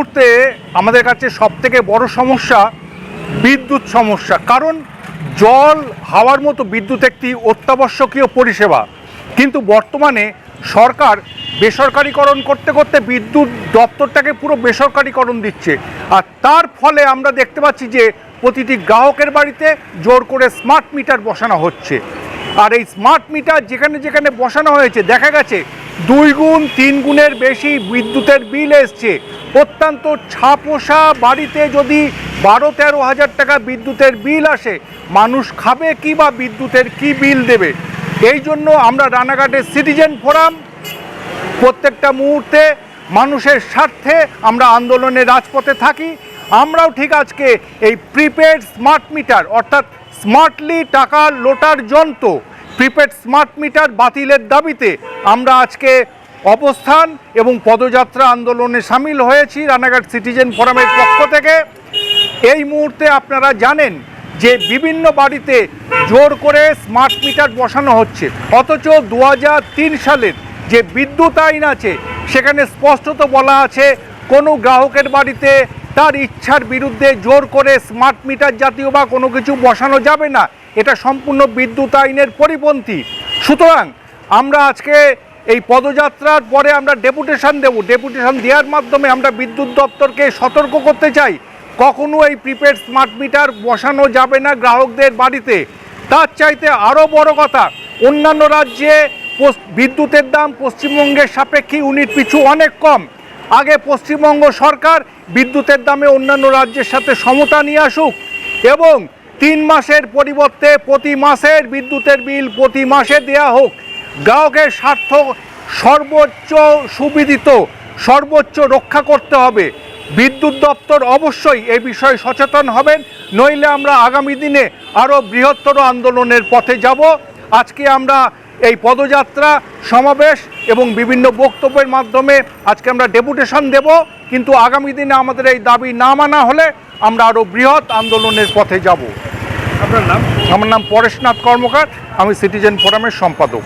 মুহূর্তে আমাদের কাছে সবথেকে বড় সমস্যা বিদ্যুৎ সমস্যা। কারণ জল, হাওয়ার মতো বিদ্যুৎ একটি অত্যাবশ্যকীয় পরিষেবা। কিন্তু বর্তমানে সরকার বেসরকারিকরণ করতে করতে বিদ্যুৎ দপ্তরটাকে পুরো বেসরকারিকরণ দিচ্ছে। আর তার ফলে আমরা দেখতে পাচ্ছি যে প্রতিটি গ্রাহকের বাড়িতে জোর করে স্মার্ট মিটার বসানো হচ্ছে। আর এই স্মার্ট মিটার যেখানে যেখানে বসানো হয়েছে, দেখা গেছে, দুই গুণ, তিন গুণের বেশি বিদ্যুতের বিল এসছে। অত্যন্ত ছাপোষা বাড়িতে যদি বারো তেরো হাজার টাকা বিদ্যুতের বিল আসে, মানুষ খাবে কি বা বিদ্যুতের কি বিল দেবে? এই জন্য আমরা রানাঘাটের সিটিজেন ফোরাম প্রত্যেকটা মুহূর্তে মানুষের স্বার্থে আমরা আন্দোলনে রাজপথে থাকি। আমরাও ঠিক আজকে এই প্রিপেড স্মার্ট মিটার অর্থাৎ স্মার্টলি টাকা লোটার যন্ত্র প্রিপেড স্মার্ট মিটার বাতিলের দাবিতে আমরা আজকে অবস্থান এবং পদযাত্রা আন্দোলনে সামিল হয়েছি রানাঘাট সিটিজেন ফোরামের পক্ষ থেকে। এই মুহূর্তে আপনারা জানেন যে বিভিন্ন বাড়িতে জোর করে স্মার্ট মিটার বসানো হচ্ছে, অথচ দু হাজার তিন সালের যে বিদ্যুৎ আইন আছে, সেখানে স্পষ্টত বলা আছে কোনো গ্রাহকের বাড়িতে তার ইচ্ছার বিরুদ্ধে জোর করে স্মার্ট মিটার জাতীয় বা কোনো কিছু বসানো যাবে না। এটা সম্পূর্ণ বিদ্যুৎ আইনের পরিপন্থী। সুতরাং আমরা আজকে এই পদযাত্রার পরে আমরা ডেপুটেশন দেব। ডেপুটেশন দেওয়ার মাধ্যমে আমরা বিদ্যুৎ দপ্তরকে সতর্ক করতে চাই। কখনো এই প্রিপেড স্মার্ট মিটার বসানো যাবে না গ্রাহকদের বাড়িতে। তার চাইতে আরও বড় কথা, অন্যান্য রাজ্যে বিদ্যুতের দাম পশ্চিমবঙ্গের সাপেক্ষে ইউনিট পিছু অনেক কম। আগে পশ্চিমবঙ্গ সরকার বিদ্যুতের দামে অন্যান্য রাজ্যের সাথে সমতা নিয়ে আসুক এবং তিন মাসের পরিবর্তে প্রতি মাসের বিদ্যুতের বিল প্রতি মাসে দেয়া হোক। গ্রাহকের স্বার্থ সর্বোচ্চ সুবিদিত সর্বোচ্চ রক্ষা করতে হবে। বিদ্যুৎ দপ্তর অবশ্যই এই বিষয়ে সচেতন হবেন, নইলে আমরা আগামী দিনে আরও বৃহত্তর আন্দোলনের পথে যাব। আজকে আমরা এই পদযাত্রা সমাবেশ এবং বিভিন্ন বক্তব্যের মাধ্যমে আজকে আমরা ডেপুটেশন দেব কিন্তু আগামী দিনে আমাদের এই দাবি না মানা হলে আমরা আরও বৃহৎ আন্দোলনের পথে যাব। আপনার নাম? আমার নাম পরেশনাথ কর্মকার আমি সিটিজেন ফোরামের সম্পাদক।